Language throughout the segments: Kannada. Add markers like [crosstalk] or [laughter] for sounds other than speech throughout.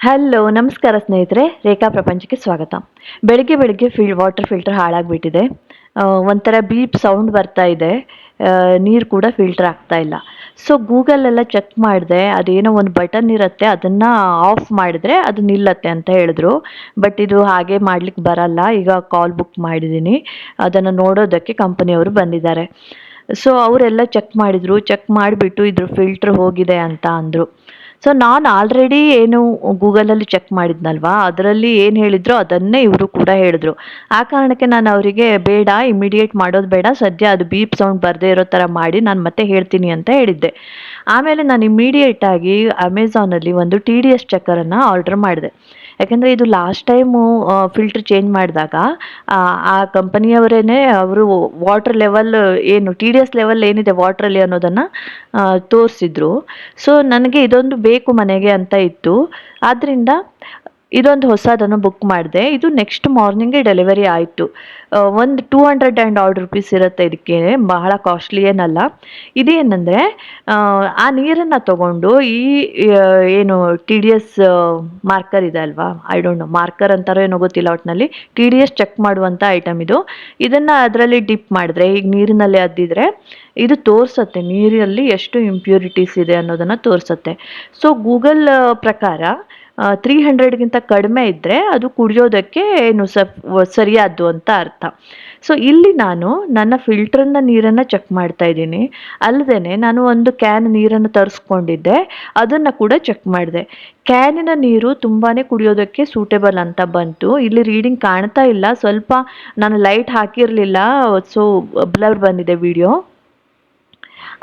ಹಲೋ ನಮಸ್ಕಾರ ಸ್ನೇಹಿತರೆ. ರೇಖಾ ಪ್ರಪಂಚಕ್ಕೆ ಸ್ವಾಗತ. ಬೆಳಿಗ್ಗೆ ಬೆಳಿಗ್ಗೆ ಫಿಲ್ ವಾಟರ್ ಫಿಲ್ಟರ್ ಹಾಳಾಗಿಬಿಟ್ಟಿದೆ. ಒಂಥರ ಬೀಪ್ ಸೌಂಡ್ ಬರ್ತಾ ಇದೆ. ನೀರು ಕೂಡ ಫಿಲ್ಟರ್ ಆಗ್ತಾ ಇಲ್ಲ. ಸೊ ಗೂಗಲೆಲ್ಲ ಚೆಕ್ ಮಾಡಿದೆ, ಅದೇನೋ ಒಂದು ಬಟನ್ ಇರುತ್ತೆ, ಅದನ್ನು ಆಫ್ ಮಾಡಿದ್ರೆ ಅದು ನಿಲ್ಲತ್ತೆ ಅಂತ ಹೇಳಿದ್ರು. ಬಟ್ ಇದು ಹಾಗೆ ಮಾಡ್ಲಿಕ್ಕೆ ಬರಲ್ಲ. ಈಗ ಕಾಲ್ ಬುಕ್ ಮಾಡಿದ್ದೀನಿ ಅದನ್ನು ನೋಡೋದಕ್ಕೆ ಕಂಪನಿಯವರು ಬಂದಿದ್ದಾರೆ. ಸೊ ಅವರೆಲ್ಲ ಚೆಕ್ ಮಾಡಿದರು. ಚೆಕ್ ಮಾಡಿಬಿಟ್ಟು ಇದ್ರ ಫಿಲ್ಟ್ರ್ ಹೋಗಿದೆ ಅಂತ ಅಂದರು. ಸೊ ನಾನು ಆಲ್ರೆಡಿ ಏನು ಗೂಗಲಲ್ಲಿ ಚೆಕ್ ಮಾಡಿದ್ನಲ್ವಾ? ಅದರಲ್ಲಿ ಏನು ಹೇಳಿದ್ರು ಅದನ್ನೇ ಇವರು ಕೂಡ ಹೇಳಿದ್ರು. ಆ ಕಾರಣಕ್ಕೆ ನಾನು ಅವರಿಗೆ ಬೇಡ ಇಮಿಡಿಯೇಟ್ ಮಾಡೋದು ಬೇಡ, ಸದ್ಯ ಅದು ಬೀಪ್ ಸೌಂಡ್ ಬರದೇ ಇರೋ ಥರ ಮಾಡಿ ನಾನು ಮತ್ತೆ ಹೇಳ್ತೀನಿ ಅಂತ ಹೇಳಿದ್ದೆ. ಆಮೇಲೆ ನಾನು ಇಮಿಡಿಯೇಟಾಗಿ ಅಮೆಝಾನಲ್ಲಿ ಒಂದು ಟಿ ಡಿ ಎಸ್ ಚೆಕ್ಕರನ್ನು ಆರ್ಡರ್ ಮಾಡಿದೆ. ಯಾಕಂದರೆ ಇದು ಲಾಸ್ಟ್ ಟೈಮು ಫಿಲ್ಟರ್ ಚೇಂಜ್ ಮಾಡಿದಾಗ, ಆ ಕಂಪನಿಯವರೇನೆ ಅವರು ವಾಟರ್ ಲೆವೆಲ್ ಏನು ಟಿ ಡಿ ಎಸ್ ಲೆವೆಲ್ ಏನಿದೆ ವಾಟ್ರಲ್ಲಿ ಅನ್ನೋದನ್ನು ತೋರಿಸಿದ್ರು. ಸೊ ನನಗೆ ಇದೊಂದು ಬೇಕು ಮನೆಗೆ ಅಂತ ಇತ್ತು. ಆದ್ದರಿಂದ ಇದೊಂದು ಹೊಸದನ್ನು ಬುಕ್ ಮಾಡಿದೆ. ಇದು ನೆಕ್ಸ್ಟ್ ಮಾರ್ನಿಂಗೇ ಡೆಲಿವರಿ ಆಯಿತು. ಒಂದು two hundred and odd rupees ಇರುತ್ತೆ ಇದಕ್ಕೆ. ಬಹಳ ಕಾಸ್ಟ್ಲಿ ಏನಲ್ಲ. ಇದೇನೆಂದರೆ, ಆ ನೀರನ್ನು ತಗೊಂಡು ಈ ಏನು ಟಿ ಡಿ ಎಸ್ ಮಾರ್ಕರ್ ಇದೆ ಅಲ್ವಾ? ಐ ಡೋಂಟ್ ನೋ ಮಾರ್ಕರ್ ಅಂತಾರೋ ಏನೋ ಗೊತ್ತಿಲ್ಲ ಒಟ್ಟಿನಲ್ಲಿ ಟಿ ಡಿ ಎಸ್ ಚೆಕ್ ಮಾಡುವಂಥ ಐಟಮ್ ಇದು. ಇದನ್ನು ಅದರಲ್ಲಿ ಡಿಪ್ ಮಾಡಿದ್ರೆ, ಈಗ ನೀರಿನಲ್ಲಿ ಅದ್ದಿದ್ರೆ ಇದು ತೋರಿಸತ್ತೆ. ನೀರಿನಲ್ಲಿ ಎಷ್ಟು ಇಂಪ್ಯೂರಿಟೀಸ್ ಇದೆ ಅನ್ನೋದನ್ನು ತೋರಿಸತ್ತೆ. ಸೊ ಗೂಗಲ್ ಪ್ರಕಾರ ತ್ರೀ ಹಂಡ್ರೆಡ್ಗಿಂತ ಕಡಿಮೆ ಇದ್ದರೆ ಅದು ಕುಡಿಯೋದಕ್ಕೆ ಏನು ಸರಿಯಾದ್ದು ಅಂತ ಅರ್ಥ. ಸೊ ಇಲ್ಲಿ ನಾನು ನನ್ನ ಫಿಲ್ಟರ್ನ ನೀರನ್ನು ಚೆಕ್ ಮಾಡ್ತಾ ಇದ್ದೀನಿ. ಅಲ್ಲದೆ ನಾನು ಒಂದು ಕ್ಯಾನ್ ನೀರನ್ನು ತರಿಸ್ಕೊಂಡಿದ್ದೆ. ಅದನ್ನು ಕೂಡ ಚೆಕ್ ಮಾಡಿದೆ. ಕ್ಯಾನಿನ ನೀರು ತುಂಬಾ ಕುಡಿಯೋದಕ್ಕೆ ಸೂಟೇಬಲ್ ಅಂತ ಬಂತು. ಇಲ್ಲಿ ರೀಡಿಂಗ್ ಕಾಣ್ತಾ ಇಲ್ಲ. ಸ್ವಲ್ಪ ನಾನು ಲೈಟ್ ಹಾಕಿರಲಿಲ್ಲ. ಸೊ ಬ್ಲರ್ ಬಂದಿದೆ ವಿಡಿಯೋ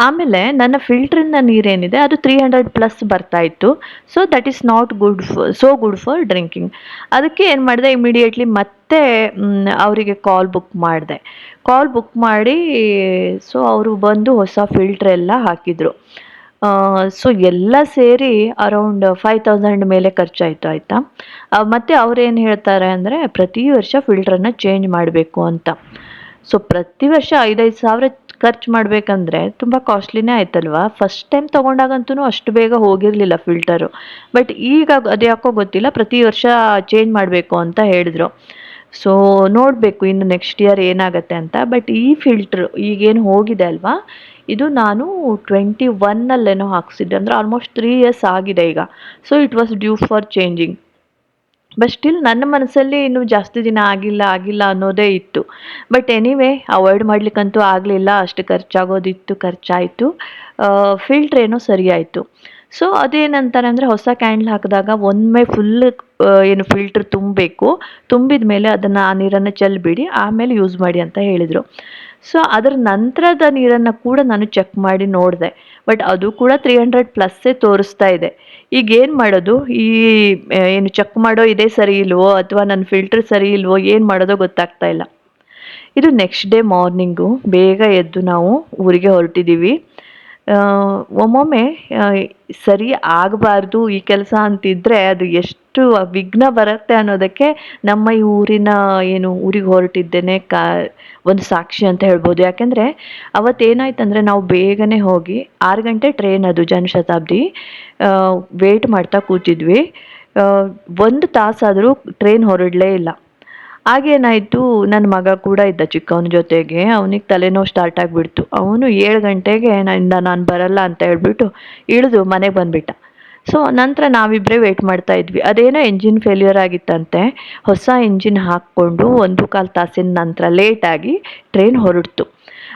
ಆಮೇಲೆ ನನ್ನ ಫಿಲ್ಟ್ರಿನ ನೀರೇನಿದೆ, ಅದು ತ್ರೀ ಹಂಡ್ರೆಡ್ ಪ್ಲಸ್ ಬರ್ತಾ ಇತ್ತು. So that is not good so good for drinking ಅದಕ್ಕೆ ಏನು ಮಾಡಿದೆ ಇಮಿಡಿಯೇಟ್ಲಿ ಮತ್ತೆ ಅವರಿಗೆ ಕಾಲ್ ಬುಕ್ ಮಾಡಿದೆ. ಕಾಲ್ ಬುಕ್ ಮಾಡಿ ಸೊ ಅವರು ಬಂದು ಹೊಸ ಫಿಲ್ಟ್ರ್ ಎಲ್ಲ ಹಾಕಿದರು. ಸೊ ಎಲ್ಲ ಸೇರಿ ಅರೌಂಡ್ ಫೈವ್ ತೌಸಂಡ್ ಮೇಲೆ ಖರ್ಚಾಯಿತು, ಆಯಿತಾ? ಮತ್ತು ಅವ್ರೇನು ಹೇಳ್ತಾರೆ ಅಂದರೆ, ಪ್ರತಿ ವರ್ಷ ಫಿಲ್ಟ್ರನ್ನು ಚೇಂಜ್ ಮಾಡಬೇಕು ಅಂತ. ಸೊ ಪ್ರತಿ ವರ್ಷ ಐದೈದು ಸಾವಿರ ಖರ್ಚು ಮಾಡಬೇಕಂದ್ರೆ ತುಂಬ ಕಾಸ್ಟ್ಲಿನೇ ಆಯ್ತಲ್ವಾ? ಫಸ್ಟ್ ಟೈಮ್ ತೊಗೊಂಡಾಗಂತೂ ಅಷ್ಟು ಬೇಗ ಹೋಗಿರಲಿಲ್ಲ ಫಿಲ್ಟರು ಬಟ್ ಈಗ ಅದು ಯಾಕೋ ಗೊತ್ತಿಲ್ಲ, ಪ್ರತಿ ವರ್ಷ ಚೇಂಜ್ ಮಾಡಬೇಕು ಅಂತ ಹೇಳಿದ್ರು. ಸೊ ನೋಡಬೇಕು ಇನ್ನು ನೆಕ್ಸ್ಟ್ ಇಯರ್ ಏನಾಗುತ್ತೆ ಅಂತ. ಬಟ್ ಈ ಫಿಲ್ಟ್ರ್ ಈಗೇನು ಹೋಗಿದೆ ಅಲ್ವಾ? ಇದು ನಾನು ಟ್ವೆಂಟಿ ಒನ್ನಲ್ಲೇನೋ ಹಾಕ್ಸಿದ್ದೆ. ಅಂದರೆ ಆಲ್ಮೋಸ್ಟ್ ತ್ರೀ ಇಯರ್ಸ್ ಆಗಿದೆ ಈಗ. So it was due for changing but still ನನ್ನ ಮನಸ್ಸಲ್ಲಿ ಇನ್ನೂ ಜಾಸ್ತಿ ದಿನ ಆಗಿಲ್ಲ ಆಗಿಲ್ಲ ಅನ್ನೋದೇ ಇತ್ತು. ಬಟ್ ಎನಿವೇ ಅವಾಯ್ಡ್ ಮಾಡ್ಲಿಕ್ಕಂತೂ ಆಗಲಿಲ್ಲ, ಅಷ್ಟು ಖರ್ಚಾಗೋದಿತ್ತು, ಖರ್ಚಾಯಿತು. ಫಿಲ್ಟ್ರ್ ಏನೋ ಸರಿ ಆಯಿತು ಸೊ ಅದೇನಂತಾರೆ ಅಂದರೆ ಹೊಸ ಕ್ಯಾಂಡ್ಲ್ ಹಾಕಿದಾಗ ಒಮ್ಮೆ ಫುಲ್ ಏನು ಫಿಲ್ಟ್ರ್ ತುಂಬಬೇಕು. ತುಂಬಿದ ಮೇಲೆ ಅದನ್ನು ಆ ನೀರನ್ನು ಚೆಲ್ಬಿಡಿ, ಆಮೇಲೆ ಯೂಸ್ ಮಾಡಿ ಅಂತ ಹೇಳಿದರು. ಸೊ ಅದರ ನಂತರದ ನೀರನ್ನು ಕೂಡ ನಾನು ಚೆಕ್ ಮಾಡಿ ನೋಡಿದೆ. ಬಟ್ ಅದು ಕೂಡ ತ್ರೀ ಹಂಡ್ರೆಡ್ ಪ್ಲಸ್ಸೇ ತೋರಿಸ್ತಾ ಇದೆ. ಈಗ ಏನು ಮಾಡೋದು? ಈ ಏನು ಚೆಕ್ ಮಾಡೋ ಇದೇ ಸರಿ ಇಲ್ವೋ? ಅಥವಾ ನನ್ನ ಫಿಲ್ಟರ್ ಸರಿ ಇಲ್ವೋ? ಏನು ಮಾಡೋದೋ ಗೊತ್ತಾಗ್ತಾ ಇಲ್ಲ. ಇದು ನೆಕ್ಸ್ಟ್ ಡೇ ಮಾರ್ನಿಂಗು ಬೇಗ ಎದ್ದು ನಾವು ಊರಿಗೆ ಹೊರಟಿದ್ದೀವಿ ಒಮ್ಮೊಮ್ಮೆ ಸರಿ ಆಗಬಾರ್ದು ಈ ಕೆಲಸ ಅಂತಿದ್ರೆ ಅದು ಎಷ್ಟು ವಿಘ್ನ ಬರುತ್ತೆ ಅನ್ನೋದಕ್ಕೆ ನಮ್ಮ ಈ ಊರಿನ ಏನು ಊರಿಗೆ ಹೊರಟಿದ್ದೇನೆ ಕಾ, ಒಂದು ಸಾಕ್ಷಿ ಅಂತ ಹೇಳ್ಬೋದು. ಯಾಕೆಂದರೆ ಅವತ್ತೇನಾಯ್ತಂದರೆ ನಾವು ಬೇಗನೆ ಹೋಗಿ ಆರು ಗಂಟೆ ಟ್ರೈನ್ ಅದು ಜನಶತಾಬ್ದಿ ವೇಟ್ ಮಾಡ್ತಾ ಕೂತಿದ್ವಿ. ಒಂದು ತಾಸಾದರೂ ಟ್ರೈನ್ ಹೊರಡಲೇ ಇಲ್ಲ. ಆಗೇನಾಯಿತು ನನ್ನ ಮಗ ಕೂಡ ಇದ್ದ ಚಿಕ್ಕವನ ಜೊತೆಗೆ, ಅವನಿಗೆ ತಲೆನೋವು ಸ್ಟಾರ್ಟ್ ಆಗಿಬಿಡ್ತು. ಅವನು ಏಳು ಗಂಟೆಗೆ ನನ್ನಿಂದ ನಾನು ಬರಲ್ಲ ಅಂತ ಹೇಳ್ಬಿಟ್ಟು ಇಳಿದು ಮನೆಗೆ ಬಂದುಬಿಟ್ಟ. ಸೊ ನಂತರ ನಾವಿಬ್ಬರೇ ವೆಯ್ಟ್ ಮಾಡ್ತಾ ಇದ್ವಿ. ಅದೇನೋ ಎಂಜಿನ್ ಫೇಲ್ಯೂರ್ ಆಗಿತ್ತಂತೆ. ಹೊಸ ಇಂಜಿನ್ ಹಾಕ್ಕೊಂಡು ಒಂದು ಕಾಲು ತಾಸಿನ ನಂತರ ಲೇಟಾಗಿ ಟ್ರೈನ್ ಹೊರಡ್ತು.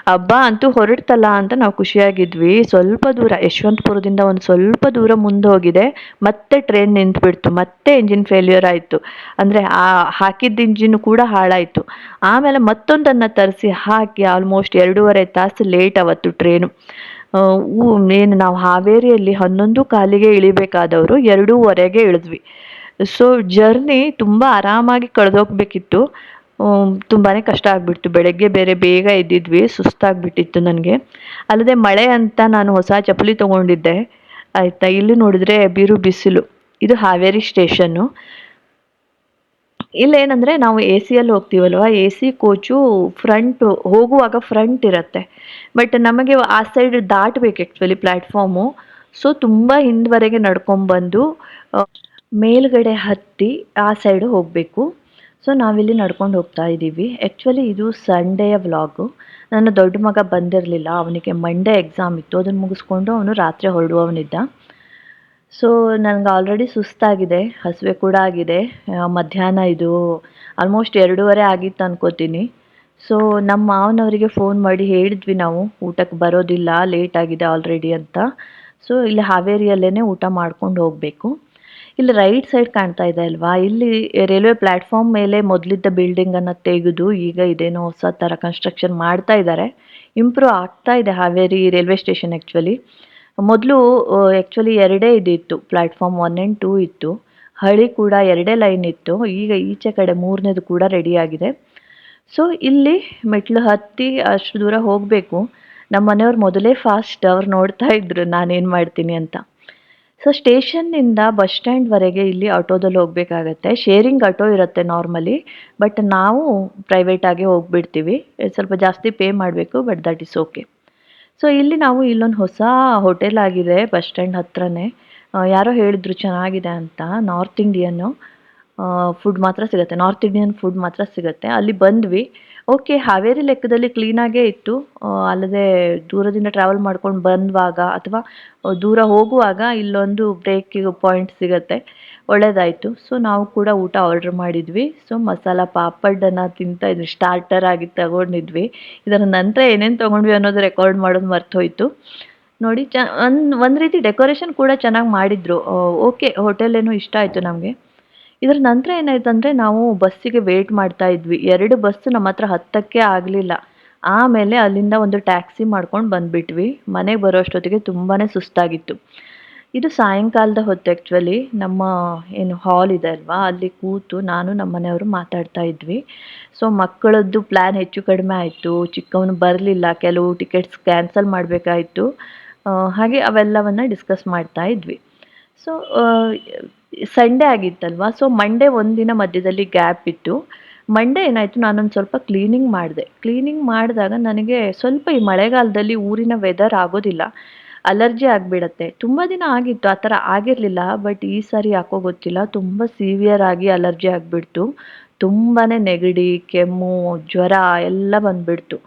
ಹಬ್ಬ ಅಂತೂ ಹೊರಡ್ತಲ್ಲ ಅಂತ ನಾವು ಖುಷಿಯಾಗಿದ್ವಿ. ಸ್ವಲ್ಪ ದೂರ, ಯಶವಂತಪುರದಿಂದ ಒಂದು ಸ್ವಲ್ಪ ದೂರ ಮುಂದೆ ಹೋಗಿದೆ. ಮತ್ತೆ ಟ್ರೈನ್ ನಿಂತುಬಿಡ್ತು. ಮತ್ತೆ ಇಂಜಿನ್ ಫೇಲ್ಯೂರ್ ಆಯಿತು. ಅಂದರೆ ಆ ಹಾಕಿದ್ದ ಇಂಜಿನ್ ಕೂಡ ಹಾಳಾಯಿತು. ಆಮೇಲೆ ಮತ್ತೊಂದನ್ನು ತರಿಸಿ ಹಾಕಿ ಆಲ್ಮೋಸ್ಟ್ ಎರಡೂವರೆ ತಾಸು ಲೇಟ್ ಅವತ್ತು ಟ್ರೈನು ಏನು ನಾವು ಹಾವೇರಿಯಲ್ಲಿ ಹನ್ನೊಂದು ಕಾಲಿಗೆ ಇಳಿಬೇಕಾದವರು ಎರಡೂವರೆಗೆ ಇಳಿದ್ವಿ. ಸೊ ಜರ್ನಿ ತುಂಬ ಆರಾಮಾಗಿ ಕಳೆದೋಗ್ಬೇಕಿತ್ತು. ತುಂಬಾ ಕಷ್ಟ ಆಗಿಬಿಡ್ತು. ಬೆಳಗ್ಗೆ ಬೇರೆ ಬೇಗ ಇದ್ದಿದ್ವಿ ಸುಸ್ತಾಗ್ಬಿಟ್ಟಿತ್ತು ನನಗೆ. ಅಲ್ಲದೆ ಮಳೆ ಅಂತ ನಾನು ಹೊಸ ಚಪ್ಪಲಿ ತೊಗೊಂಡಿದ್ದೆ. ಆಯಿತಾ? ಇಲ್ಲಿ ನೋಡಿದ್ರೆ ಬಿರು ಬಿಸಿಲು. ಇದು ಹಾವೇರಿ ಸ್ಟೇಷನ್ನು. ಇಲ್ಲೇನಂದರೆ ನಾವು ಎ ಸಿಯಲ್ಲಿ ಹೋಗ್ತೀವಲ್ವ? ಎ ಸಿ ಕೋಚು ಫ್ರಂಟ್ ಹೋಗುವಾಗ ಫ್ರಂಟ್ ಇರುತ್ತೆ. ಬಟ್ ನಮಗೆ ಆ ಸೈಡ್ ದಾಟಬೇಕು ಆ್ಯಕ್ಚುಲಿ ಪ್ಲ್ಯಾಟ್ಫಾರ್ಮು ಸೊ ತುಂಬ ಹಿಂದ್ವರೆಗೆ ನಡ್ಕೊಂಬಂದು ಮೇಲ್ಗಡೆ ಹತ್ತಿ ಆ ಸೈಡ್ ಹೋಗಬೇಕು. ಸೊ ನಾವಿಲ್ಲಿ ನಡ್ಕೊಂಡು ಹೋಗ್ತಾ ಇದ್ದೀವಿ. ಆ್ಯಕ್ಚುಲಿ ಇದು ಸಂಡೆಯ ವ್ಲಾಗು ನನ್ನ ದೊಡ್ಡ ಮಗ ಬಂದಿರಲಿಲ್ಲ. ಅವನಿಗೆ ಮಂಡೇ ಎಕ್ಸಾಮ್ ಇತ್ತು. ಅದನ್ನು ಮುಗಿಸ್ಕೊಂಡು ಅವನು ರಾತ್ರಿ ಹೊರಡುವವನಿದ್ದ. ಸೊ ನನಗೆ ಆಲ್ರೆಡಿ ಸುಸ್ತಾಗಿದೆ, ಹಸಿವೆ ಕೂಡ ಆಗಿದೆ ಮಧ್ಯಾಹ್ನ ಇದು ಆಲ್ಮೋಸ್ಟ್ ಎರಡೂವರೆ ಆಗಿತ್ತು ಅನ್ಕೋತೀನಿ. ಸೊ ನಮ್ಮ ಮಾವನವರಿಗೆ ಫೋನ್ ಮಾಡಿ ಹೇಳಿದ್ವಿ ನಾವು, ಊಟಕ್ಕೆ ಬರೋದಿಲ್ಲ ಲೇಟ್ ಆಗಿದೆ ಆಲ್ರೆಡಿ ಅಂತ. ಸೊ ಇಲ್ಲಿ ಹಾವೇರಿಯಲ್ಲೇ ಊಟ ಮಾಡ್ಕೊಂಡು ಹೋಗಬೇಕು. ಇಲ್ಲಿ ರೈಟ್ ಸೈಡ್ ಕಾಣ್ತಾ ಇದೆ ಅಲ್ವಾ? ಇಲ್ಲಿ ರೈಲ್ವೆ ಪ್ಲಾಟ್ಫಾರ್ಮ್ ಮೇಲೆ ಮೊದಲಿದ್ದ ಬಿಲ್ಡಿಂಗನ್ನು ತೆಗೆದು ಈಗ ಇದೇನೋ ಹೊಸ ಥರ ಕನ್ಸ್ಟ್ರಕ್ಷನ್ ಮಾಡ್ತಾ ಇದ್ದಾರೆ ಇಂಪ್ರೂವ್ ಆಗ್ತಾ ಇದೆ ಹಾವೇರಿ ರೈಲ್ವೆ ಸ್ಟೇಷನ್ ಆ್ಯಕ್ಚುಲಿ ಮೊದಲು ಆ್ಯಕ್ಚುಲಿ ಎರಡೇ ಇದಿತ್ತು ಪ್ಲಾಟ್ಫಾರ್ಮ್ ಒನ್ ಆ್ಯಂಡ್ ಟೂ ಇತ್ತು. ಹಳಿ ಕೂಡ ಎರಡೇ ಲೈನ್ ಇತ್ತು. ಈಗ ಈಚೆ ಕಡೆ ಮೂರನೇದು ಕೂಡ ರೆಡಿಯಾಗಿದೆ ಸೊ ಇಲ್ಲಿ ಮೆಟ್ಲು ಹತ್ತಿ ಅಷ್ಟು ದೂರ ಹೋಗಬೇಕು. ನಮ್ಮ ಮನೆಯವ್ರು ಮೊದಲೇ ಫಾಸ್ಟ್ ಅವ್ರು ನೋಡ್ತಾ ಇದ್ರು, ನಾನೇನು ಮಾಡ್ತೀನಿ ಅಂತ. ಸೊ ಸ್ಟೇಷನ್ನಿಂದ ಬಸ್ ಸ್ಟ್ಯಾಂಡ್ವರೆಗೆ ಇಲ್ಲಿ ಆಟೋದಲ್ಲಿ ಹೋಗಬೇಕಾಗತ್ತೆ. ಶೇರಿಂಗ್ ಆಟೋ ಇರುತ್ತೆ ನಾರ್ಮಲಿ ಬಟ್ ನಾವು ಪ್ರೈವೇಟಾಗಿ ಹೋಗ್ಬಿಡ್ತೀವಿ. ಸ್ವಲ್ಪ ಜಾಸ್ತಿ ಪೇ ಮಾಡಬೇಕು but that is okay so ಇಲ್ಲಿ ನಾವು ಇಲ್ಲೊಂದು ಹೊಸ ಹೋಟೆಲ್ ಆಗಿದೆ ಬಸ್ ಸ್ಟ್ಯಾಂಡ್ ಹತ್ರನೇ. ಯಾರೋ ಹೇಳಿದ್ರು ಚೆನ್ನಾಗಿದೆ ಅಂತ ನಾರ್ತ್ ಇಂಡಿಯನ್ನು ಫುಡ್ ಮಾತ್ರ ಸಿಗುತ್ತೆ. ನಾರ್ತ್ ಇಂಡಿಯನ್ ಫುಡ್ ಮಾತ್ರ ಸಿಗುತ್ತೆ. ಅಲ್ಲಿ ಬಂದ್ವಿ. ಓಕೆ ಹಾವೇರಿ ಲೆಕ್ಕದಲ್ಲಿ ಕ್ಲೀನಾಗೇ ಇತ್ತು. ಅಲ್ಲದೆ ದೂರದಿಂದ ಟ್ರಾವೆಲ್ ಮಾಡ್ಕೊಂಡು ಬಂದುವಾಗ ಅಥವಾ ದೂರ ಹೋಗುವಾಗ ಇಲ್ಲೊಂದು ಬ್ರೇಕ್ ಪಾಯಿಂಟ್ ಸಿಗುತ್ತೆ. ಒಳ್ಳೇದಾಯ್ತು. ಸೊ ನಾವು ಕೂಡ ಊಟ ಆರ್ಡ್ರ್ ಮಾಡಿದ್ವಿ. ಸೊ ಮಸಾಲ ಪಾಪಡನ್ನು ತಿಂತಾ ಇದ್ವಿ. ಸ್ಟಾರ್ಟರ್ ಆಗಿ ತಗೊಂಡಿದ್ವಿ. ಇದರ ನಂತರ ಏನೇನು ತೊಗೊಂಡ್ವಿ ಅನ್ನೋದು ರೆಕಾರ್ಡ್ ಮಾಡೋದು ಮರ್ತೋಯ್ತು. ನೋಡಿ, ಚ, ಒಂದು ಒಂದು ರೀತಿ ಡೆಕೋರೇಷನ್ ಕೂಡ ಚೆನ್ನಾಗಿ ಮಾಡಿದ್ರು. ಓಕೆ ಹೋಟೆಲ್ ಏನೋ ಇಷ್ಟ ಆಯಿತು ನಮಗೆ. ಇದರ ನಂತರ ಏನಾಯ್ತು ಅಂದರೆ ನಾವು ಬಸ್ಸಿಗೆ ವೇಟ್ ಮಾಡ್ತಾ ಇದ್ವಿ. ಎರಡು ಬಸ್ ನಮ್ಮ ಹತ್ರ ಹತ್ತಕ್ಕೆ ಆಗಲಿಲ್ಲ. ಆಮೇಲೆ ಅಲ್ಲಿಂದ ಒಂದು ಟ್ಯಾಕ್ಸಿ ಮಾಡ್ಕೊಂಡು ಬಂದುಬಿಟ್ವಿ. ಮನೆಗೆ ಬರೋ ಅಷ್ಟೊತ್ತಿಗೆ ತುಂಬಾ ಸುಸ್ತಾಗಿತ್ತು. ಇದು ಸಾಯಂಕಾಲದ ಹೊತ್ತು ಆ್ಯಕ್ಚುಲಿ ನಮ್ಮ, ಏನು ಹಾಲ್ ಇದೆ ಅಲ್ವಾ? ಅಲ್ಲಿ ಕೂತು ನಾನು ನಮ್ಮ ಮನೆಯವರು ಮಾತಾಡ್ತಾ ಇದ್ವಿ. ಸೊ ಮಕ್ಕಳದ್ದು ಪ್ಲ್ಯಾನ್ ಹೆಚ್ಚು ಕಡಿಮೆ ಆಯಿತು. ಚಿಕ್ಕವನು ಬರಲಿಲ್ಲ. ಕೆಲವು ಟಿಕೆಟ್ಸ್ ಕ್ಯಾನ್ಸಲ್ ಮಾಡಬೇಕಾಯಿತು. ಹಾಗೆ ಅವೆಲ್ಲವನ್ನು ಡಿಸ್ಕಸ್ ಮಾಡ್ತಾ ಇದ್ವಿ. ಸೊ ಸಂಡೇ ಆಗಿತ್ತಲ್ವಾ? ಸೊ ಮಂಡೇ ಒಂದಿನ ಮಧ್ಯದಲ್ಲಿ ಗ್ಯಾಪ್ ಇತ್ತು. ಮಂಡೇ ಏನಾಯ್ತು? ನಾನೊಂದು ಸ್ವಲ್ಪ ಕ್ಲೀನಿಂಗ್ ಮಾಡಿದೆ. ಕ್ಲೀನಿಂಗ್ ಮಾಡಿದಾಗ ನನಗೆ ಸ್ವಲ್ಪ ಈ ಮಳೆಗಾಲದಲ್ಲಿ ಊರಿನ ವೆದರ್ ಆಗೋದಿಲ್ಲ. ಅಲರ್ಜಿ ಆಗಿಬಿಡತ್ತೆ. ತುಂಬ ದಿನ ಆಗಿತ್ತು, ಆ ಥರ ಆಗಿರಲಿಲ್ಲ. ಬಟ್ ಈ ಸಾರಿ ಯಾಕೋ ಗೊತ್ತಿಲ್ಲ. ತುಂಬ ಸಿವಿಯರ್ ಆಗಿ ಅಲರ್ಜಿ ಆಗಿಬಿಡ್ತು. ತುಂಬಾ ನೆಗಡಿ, ಕೆಮ್ಮು, ಜ್ವರ ಎಲ್ಲ ಬಂದುಬಿಡ್ತು.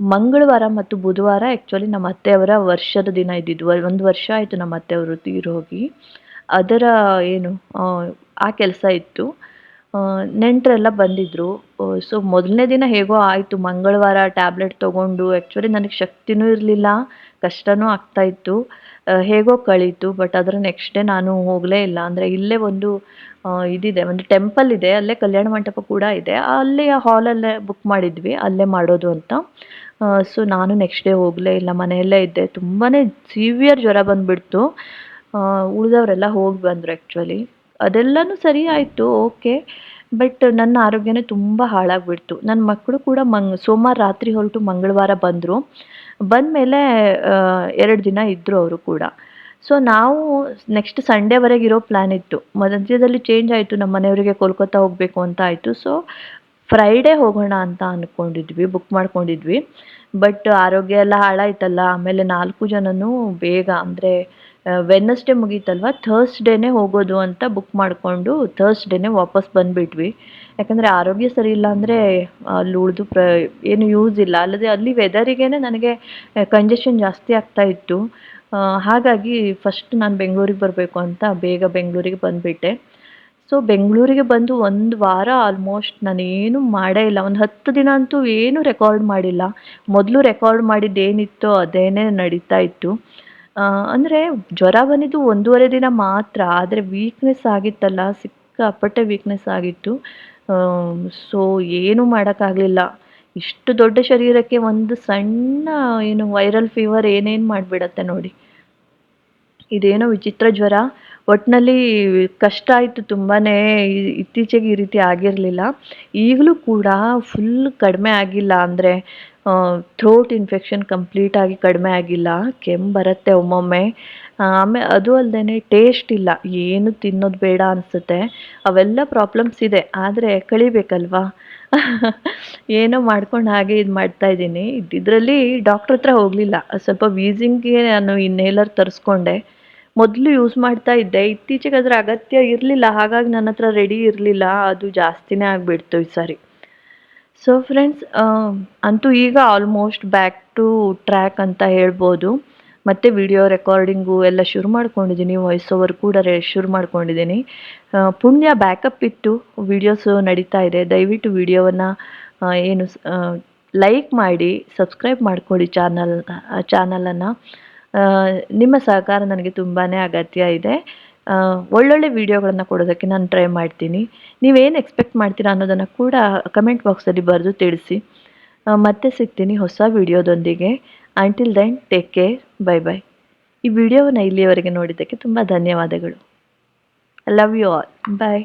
ಮಂಗಳವಾರ ಮತ್ತು ಬುಧವಾರ ಆ್ಯಕ್ಚುಲಿ ನಮ್ಮ ಅತ್ತೆಯವರ ವರ್ಷದ ದಿನ ಇದ್ದಿದ್ದು. ಒಂದು ವರ್ಷ ಆಯಿತು ನಮ್ಮ ಅತ್ತೆಯವರು ತೀರೋಗಿ. ಅದರ ಏನು ಆ, ಕೆಲಸ ಇತ್ತು. ನೆಂಟರೆಲ್ಲ ಬಂದಿದ್ದರು ಸೊ ಮೊದಲನೇ ದಿನ ಹೇಗೋ ಆಯಿತು. ಮಂಗಳವಾರ ಟ್ಯಾಬ್ಲೆಟ್ ತೊಗೊಂಡು ಆ್ಯಕ್ಚುಲಿ ನನಗೆ ಶಕ್ತಿನೂ ಇರಲಿಲ್ಲ ಕಷ್ಟನೂ ಆಗ್ತಾ ಇತ್ತು. ಹೇಗೋ ಕಳೀತು ಬಟ್ ಅದರ ನೆಕ್ಸ್ಟ್ ಡೇ ನಾನು ಹೋಗಲೇ ಇಲ್ಲ. ಅಂದರೆ ಇಲ್ಲೇ ಒಂದು ಇದಿದೆ ಒಂದು ಟೆಂಪಲ್ ಇದೆ. ಅಲ್ಲೇ ಕಲ್ಯಾಣ ಮಂಟಪ ಕೂಡ ಇದೆ. ಅಲ್ಲೇ ಹಾಲಲ್ಲೇ ಬುಕ್ ಮಾಡಿದ್ವಿ ಅಲ್ಲೇ ಮಾಡೋದು ಅಂತ. ಸೊ ನಾನು ನೆಕ್ಸ್ಟ್ ಡೇ ಹೋಗಲೇ ಇಲ್ಲ. ಮನೆಯಲ್ಲೇ ಇದ್ದೆ. ತುಂಬಾ ಸಿವಿಯರ್ ಜ್ವರ ಬಂದುಬಿಡ್ತು. ಉಳಿದವರೆಲ್ಲ ಹೋಗಿ ಬಂದರು ಆ್ಯಕ್ಚುಲಿ ಅದೆಲ್ಲನೂ ಸರಿ ಆಯಿತು ಓಕೆ ಬಟ್ ನನ್ನ ಆರೋಗ್ಯನೇ ತುಂಬ ಹಾಳಾಗಿಬಿಡ್ತು. ನನ್ನ ಮಕ್ಕಳು ಕೂಡ ಮಂಗ್, ಸೋಮವಾರ ರಾತ್ರಿ ಹೊರಟು ಮಂಗಳವಾರ ಬಂದರು. ಬಂದಮೇಲೆ ಎರಡು ದಿನ ಇದ್ದರು ಅವರು ಕೂಡ. ಸೊ ನಾವು ನೆಕ್ಸ್ಟ್ ಸಂಡೇವರೆಗೆ ಇರೋ ಪ್ಲ್ಯಾನ್ ಇತ್ತು. ಮಧ್ಯದಲ್ಲಿ ಚೇಂಜ್ ಆಯಿತು ನಮ್ಮ ಮನೆಯವರಿಗೆ ಕೋಲ್ಕತ್ತಾ ಹೋಗಬೇಕು ಅಂತ ಆಯಿತು. ಸೊ ಫ್ರೈಡೇ ಹೋಗೋಣ ಅಂತ ಅಂದ್ಕೊಂಡಿದ್ವಿ ಬುಕ್ ಮಾಡ್ಕೊಂಡಿದ್ವಿ. ಬಟ್ ಆರೋಗ್ಯ ಎಲ್ಲ ಹಾಳಾಯ್ತಲ್ಲ, ಆಮೇಲೆ ನಾಲ್ಕು ಜನನೂ ಬೇಗ, ಅಂದರೆ ವೆನ್ನಸ್ಡೇ ಮುಗೀತಲ್ವ? ಥರ್ಸ್ಡೇನೇ ಹೋಗೋದು ಅಂತ ಬುಕ್ ಮಾಡಿಕೊಂಡು ಥರ್ಸ್ಡೇನೇ ವಾಪಸ್ ಬಂದುಬಿಟ್ವಿ. ಯಾಕಂದರೆ ಆರೋಗ್ಯ ಸರಿ ಇಲ್ಲ ಅಂದರೆ ಅಲ್ಲಿ ಉಳಿದು ಪ್ರ, ಏನು ಯೂಸ್ ಇಲ್ಲ. ಅಲ್ಲದೆ ಅಲ್ಲಿ ವೆದರಿಗೇ ನನಗೆ ಕಂಜೆಷನ್ ಜಾಸ್ತಿ ಆಗ್ತಾ ಇತ್ತು. ಹಾಗಾಗಿ ಫಸ್ಟ್ ನಾನು ಬೆಂಗಳೂರಿಗೆ ಬರಬೇಕು ಅಂತ ಬೇಗ ಬೆಂಗಳೂರಿಗೆ ಬಂದುಬಿಟ್ಟೆ. ಸೊ ಬೆಂಗಳೂರಿಗೆ ಬಂದು ಒಂದು ವಾರ ಆಲ್ಮೋಸ್ಟ್ ನಾನೇನು ಮಾಡೇ ಇಲ್ಲ. ಒಂದು ಹತ್ತು ದಿನ ಅಂತೂ ಏನೂ ರೆಕಾರ್ಡ್ ಮಾಡಿಲ್ಲ. ಮೊದಲು ರೆಕಾರ್ಡ್ ಮಾಡಿದ್ದೇನಿತ್ತೋ ಅದೇನೇ ನಡೀತಾ ಇತ್ತು. ಅಂದರೆ ಜ್ವರ ಬಂದಿದ್ದು ಒಂದೂವರೆ ದಿನ ಮಾತ್ರ, ಆದ್ರೆ ವೀಕ್ನೆಸ್ ಆಗಿತ್ತಲ್ಲ, ಸಿಕ್ಕಾಪಟ್ಟೆ ವೀಕ್ನೆಸ್ ಆಗಿತ್ತು. ಸೊ ಏನೂ ಮಾಡೋಕ್ಕಾಗಲಿಲ್ಲ. ಇಷ್ಟು ದೊಡ್ಡ ಶರೀರಕ್ಕೆ ಒಂದು ಸಣ್ಣ, ಏನು ವೈರಲ್ ಫೀವರ್ ಏನೇನ್ ಮಾಡ್ಬಿಡತ್ತೆ ನೋಡಿ. ಇದೇನೋ ವಿಚಿತ್ರ ಜ್ವರ. ಒಟ್ನಲ್ಲಿ ಕಷ್ಟ ಆಯಿತು ತುಂಬಾನೇ ಇತ್ತೀಚೆಗೆ ಈ ರೀತಿ ಆಗಿರಲಿಲ್ಲ. ಈಗಲೂ ಕೂಡ ಫುಲ್ ಕಡಿಮೆ ಆಗಿಲ್ಲ ಅಂದರೆ ಥ್ರೋಟ್ ಇನ್ಫೆಕ್ಷನ್ ಕಂಪ್ಲೀಟಾಗಿ ಕಡಿಮೆ ಆಗಿಲ್ಲ, ಕೆಮ್ಮು ಬರುತ್ತೆ ಒಮ್ಮೊಮ್ಮೆ. ಆಮೇಲೆ ಅದು ಅಲ್ಲದೆ ಟೇಸ್ಟ್ ಇಲ್ಲ, ಏನು ತಿನ್ನೋದು ಬೇಡ ಅನಿಸುತ್ತೆ. ಅವೆಲ್ಲ ಪ್ರಾಬ್ಲಮ್ಸ್ ಇದೆ, ಆದರೆ ಕಳಿಬೇಕಲ್ವಾ? [laughs] ಏನೋ ಮಾಡ್ಕೊಂಡು ಹಾಗೆ ಇದು ಮಾಡ್ತಾ ಇದ್ದೀನಿ. ಇದ್ದಿದ್ರಲ್ಲಿ ಡಾಕ್ಟ್ರ್ ಹತ್ರ ಹೋಗಲಿಲ್ಲ, ಸ್ವಲ್ಪ ವೀಸಿಂಗ್ಗೆ ನಾನು ಇನ್ಹೇಲರ್ ತರಿಸ್ಕೊಂಡೆ. ಮೊದಲು ಯೂಸ್ ಮಾಡ್ತಾ ಇದ್ದೆ ಇತ್ತೀಚೆಗೆ ಅದರ ಅಗತ್ಯ ಇರಲಿಲ್ಲ, ಹಾಗಾಗಿ ನನ್ನ ಹತ್ರ ರೆಡಿ ಇರಲಿಲ್ಲ, ಅದು ಜಾಸ್ತಿನೇ ಆಗಿಬಿಡ್ತು ಈ ಸಾರಿ. ಸೊ ಫ್ರೆಂಡ್ಸ್ ಅಂತೂ ಈಗ ಆಲ್ಮೋಸ್ಟ್ ಬ್ಯಾಕ್ ಟು ಟ್ರ್ಯಾಕ್ ಅಂತ ಹೇಳ್ಬೋದು. ಮತ್ತು ವಿಡಿಯೋ ರೆಕಾರ್ಡಿಂಗು ಎಲ್ಲ ಶುರು ಮಾಡ್ಕೊಂಡಿದ್ದೀನಿ ವಾಯ್ಸ್ ಓವರ್ ಕೂಡ ರೇ ಶುರು ಮಾಡ್ಕೊಂಡಿದ್ದೀನಿ. ಪುಣ್ಯ ಬ್ಯಾಕಪ್ ಇಟ್ಟು ವಿಡಿಯೋಸ್ ನಡೀತಾ ಇದೆ. ದಯವಿಟ್ಟು ವಿಡಿಯೋವನ್ನು ಏನು ಲೈಕ್ ಮಾಡಿ ಸಬ್ಸ್ಕ್ರೈಬ್ ಮಾಡ್ಕೊಳ್ಳಿ ಚಾನಲ್ ಚಾನಲನ್ನು ನಿಮ್ಮ ಸಹಕಾರ ನನಗೆ ತುಂಬಾ ಅಗತ್ಯ ಇದೆ. ಒಳ್ಳೊಳ್ಳೆ ವಿಡಿಯೋಗಳನ್ನು ಕೊಡೋದಕ್ಕೆ ನಾನು ಟ್ರೈ ಮಾಡ್ತೀನಿ. ನೀವೇನು ಎಕ್ಸ್ಪೆಕ್ಟ್ ಮಾಡ್ತೀರಾ ಅನ್ನೋದನ್ನು ಕೂಡ ಕಮೆಂಟ್ ಬಾಕ್ಸಲ್ಲಿ ಬರೆದು ತಿಳಿಸಿ. ಮತ್ತೆ ಸಿಗ್ತೀನಿ ಹೊಸ ವಿಡಿಯೋದೊಂದಿಗೆ. Until then take care bye bye ಈ ವಿಡಿಯೋವನ್ನು ಇಲ್ಲಿಯವರೆಗೆ ನೋಡಿದ್ದಕ್ಕೆ ತುಂಬ ಧನ್ಯವಾದಗಳು. Love you all bye